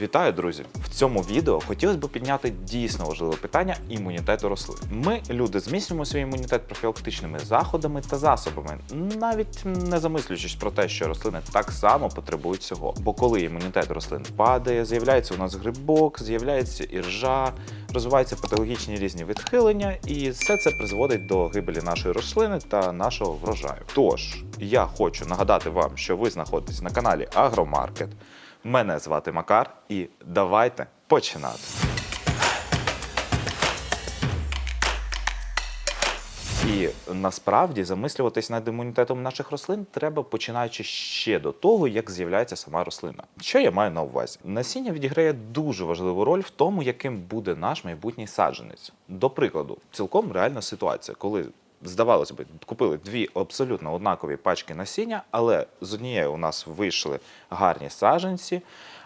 Вітаю, друзі! В цьому відео хотілося б підняти дійсно важливе питання імунітету рослин. Ми, люди, зміцнюємо свій імунітет профілактичними заходами та засобами, навіть не замислюючись про те, що рослини так само потребують цього. Бо коли імунітет рослин падає, з'являється у нас грибок, з'являється іржа, розвиваються патологічні різні відхилення, і все це призводить до гибелі нашої рослини та нашого врожаю. Тож я хочу нагадати вам, що ви знаходитесь на каналі Агромаркет. Мене звати Макар, і давайте починати. І насправді замислюватись над імунітетом наших рослин треба починаючи ще до того, як з'являється сама рослина. Що я маю на увазі? Насіння відіграє дуже важливу роль в тому, яким буде наш майбутній саджанець. До прикладу, цілком реальна ситуація, коли. Здавалося б, купили дві абсолютно однакові пачки насіння, але з однієї у нас вийшли гарні саджанці,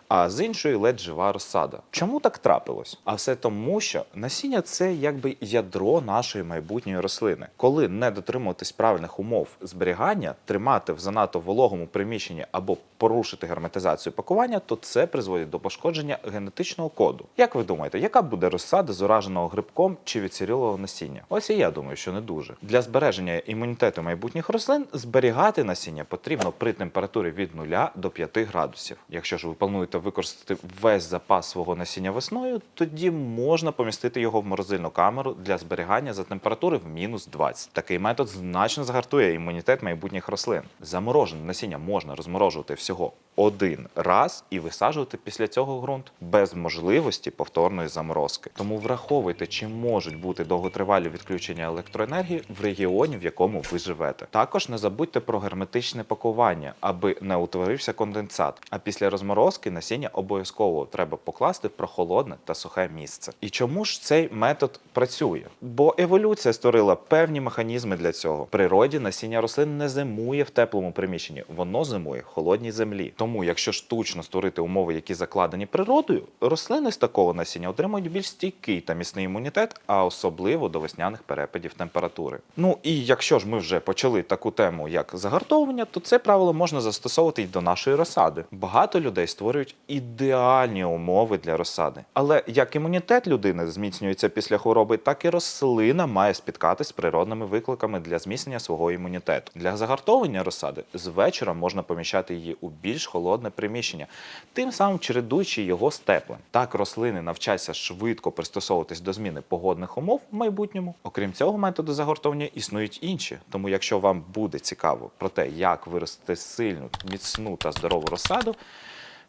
а з іншої ледь жива розсада. Чому так трапилось? А все тому, що насіння це якби ядро нашої майбутньої рослини. Коли не дотримуватись правильних умов зберігання, тримати в занадто вологому приміщенні або порушити герметизацію пакування, то це призводить до пошкодження генетичного коду. Як ви думаєте, яка буде розсада з ураженого грибком чи відсірілого насіння? Ось і я думаю, що не дуже. Для збереження імунітету майбутніх рослин зберігати насіння потрібно при температурі від 0 до 5 градусів. Якщо ж ви плануєте використати весь запас свого насіння весною, тоді можна помістити його в морозильну камеру для зберігання за температури в мінус 20. Такий метод значно загартує імунітет майбутніх рослин. Заморожене насіння можна розморожувати всього один раз і висаджувати після цього ґрунт без можливості повторної заморозки. Тому враховуйте, чи можуть бути довготривалі відключення електроенергії в регіоні, в якому ви живете. Також не забудьте про герметичне пакування, аби не утворився конденсат. А після розморозки насіння обов'язково треба покласти в прохолодне та сухе місце. І чому ж цей метод працює? Бо еволюція створила певні механізми для цього. В природі насіння рослин не зимує в теплому приміщенні, воно зимує в холодній землі. Тому, якщо штучно створити умови, які закладені природою, рослини з такого насіння отримують більш стійкий та міцний імунітет, а особливо до весняних перепадів температури. Ну і якщо ж ми вже почали таку тему, як загартовування, то це правило можна застосовувати й до нашої розсади. Багато людей створюють ідеальні умови для розсади. Але як імунітет людини зміцнюється після хвороби, так і рослина має спіткатись з природними викликами для зміцнення свого імунітету. Для загартовування розсади з вечора можна поміщати її у більш холодне приміщення, тим самим чередуючи його з теплим. Так рослини навчаться швидко пристосовуватись до зміни погодних умов в майбутньому. Окрім цього методу загортовування існують інші. Тому, якщо вам буде цікаво про те, як виростити сильну, міцну та здорову розсаду.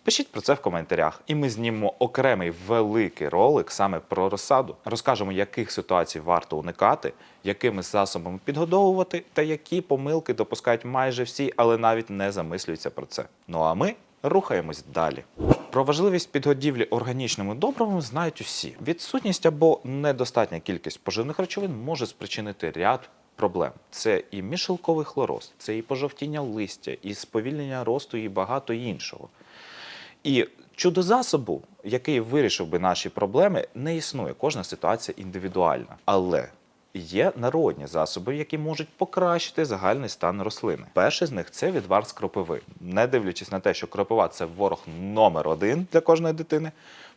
Пишіть про це в коментарях, і ми знімемо окремий великий ролик саме про розсаду. Розкажемо, яких ситуацій варто уникати, якими засобами підгодовувати та які помилки допускають майже всі, але навіть не замислюються про це. Ну а ми рухаємось далі. Про важливість підгодівлі органічними добривами знають усі. Відсутність або недостатня кількість поживних речовин може спричинити ряд проблем. Це і мішелковий хлороз, це і пожовтіння листя, і сповільнення росту, і багато іншого. І чудо засобу, який вирішив би наші проблеми, не існує. Кожна ситуація індивідуальна. Але є народні засоби, які можуть покращити загальний стан рослини. Перший з них це відвар з кропиви. Не дивлячись на те, що кропива це ворог номер один для кожної дитини.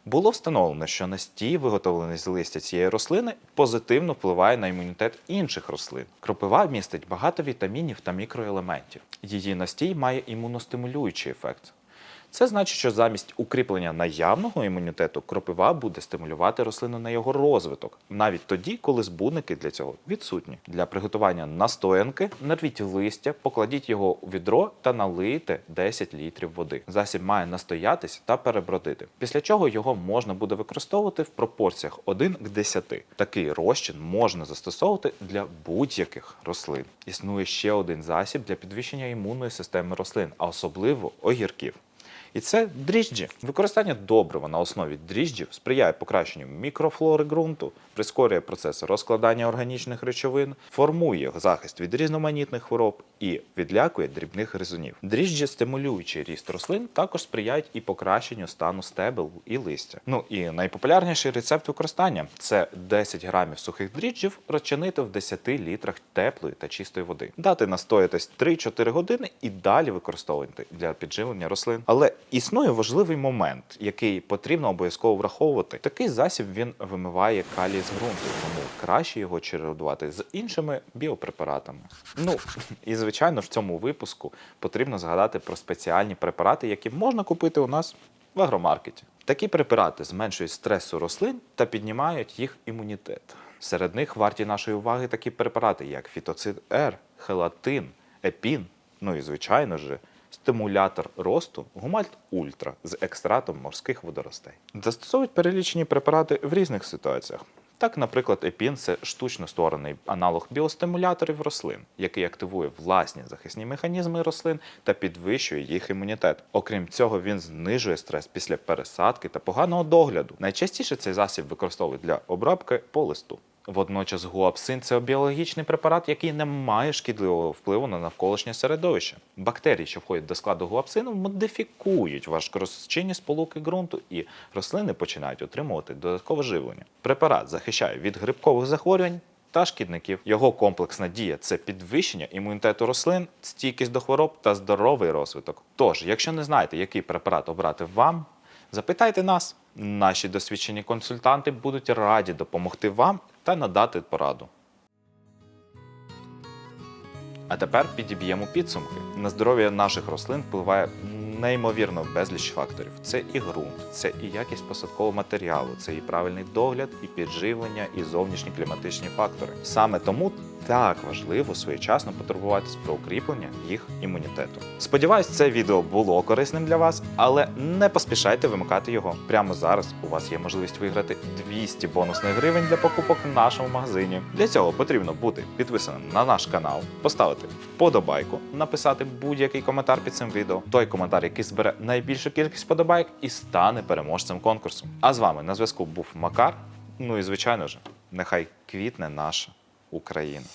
Було встановлено, що настій, виготовлений з листя цієї рослини, позитивно впливає на імунітет інших рослин. Кропива містить багато вітамінів та мікроелементів. Її настій має імуностимулюючий ефект. Це значить, що замість укріплення наявного імунітету кропива буде стимулювати рослину на його розвиток, навіть тоді, коли збудники для цього відсутні. Для приготування настоянки нарвіть листя, покладіть його у відро та налийте 10 літрів води. Засіб має настоятись та перебродити. Після чого його можна буде використовувати в пропорціях 1 к 10. Такий розчин можна застосовувати для будь-яких рослин. Існує ще один засіб для підвищення імунної системи рослин, а особливо огірків. І це дріжджі. Використання добрива на основі дріжджів сприяє покращенню мікрофлори ґрунту, прискорює процес розкладання органічних речовин, формує захист від різноманітних хвороб і відлякує дрібних гризунів. Дріжджі, стимулюючи ріст рослин, також сприяють і покращенню стану стебел і листя. Ну і найпопулярніший рецепт використання це 10 грамів сухих дріжджів розчинити в 10 літрах теплої та чистої води, дати настоятись 3-4 години і далі використовувати для підживлення рослин. Але Існує важливий момент, який потрібно обов'язково враховувати. Такий засіб він вимиває калій з ґрунту, тому краще його чередувати з іншими біопрепаратами. Ну і звичайно, в цьому випуску потрібно згадати про спеціальні препарати, які можна купити у нас в агромаркеті. Такі препарати зменшують стрес у рослин та піднімають їх імунітет. Серед них варті нашої уваги такі препарати, як фітоцид Р, хелатин, епін, ну і звичайно ж, стимулятор росту гумальт ультра з екстратом морських водоростей. Застосовують перелічені препарати в різних ситуаціях. Так, наприклад, епін це штучно створений аналог біостимуляторів рослин, який активує власні захисні механізми рослин та підвищує їх імунітет. Окрім цього, він знижує стрес після пересадки та поганого догляду. Найчастіше цей засіб використовують для обробки по листу. Водночас гуапсин це біологічний препарат, який не має шкідливого впливу на навколишнє середовище. Бактерії, що входять до складу гуапсину, модифікують важкорозчинні сполуки ґрунту, і рослини починають отримувати додаткове живлення. Препарат захищає від грибкових захворювань. Та шкідників його комплексна дія це підвищення імунітету рослин, стійкість до хвороб та здоровий розвиток. Тож, якщо не знаєте, який препарат обрати вам, запитайте нас. Наші досвідчені консультанти будуть раді допомогти вам та надати пораду. А тепер підіб'ємо підсумки. На здоров'я наших рослин впливає неймовірно безліч факторів. Це і ґрунт, це і якість посадкового матеріалу, це і правильний догляд, і підживлення, і зовнішні кліматичні фактори. Саме тому так важливо своєчасно потурбуватись про укріплення їх імунітету. Сподіваюсь, це відео було корисним для вас, але не поспішайте вимикати його. Прямо зараз у вас є можливість виграти 200 бонусних гривень для покупок в нашому магазині. Для цього потрібно бути підписаним на наш канал, поставити вподобайку, написати будь-який коментар під цим відео. Той коментар, який збере найбільшу кількість подобайк і стане переможцем конкурсу. А з вами на зв'язку був Макар. Ну і звичайно ж, нехай квітне наша Україна.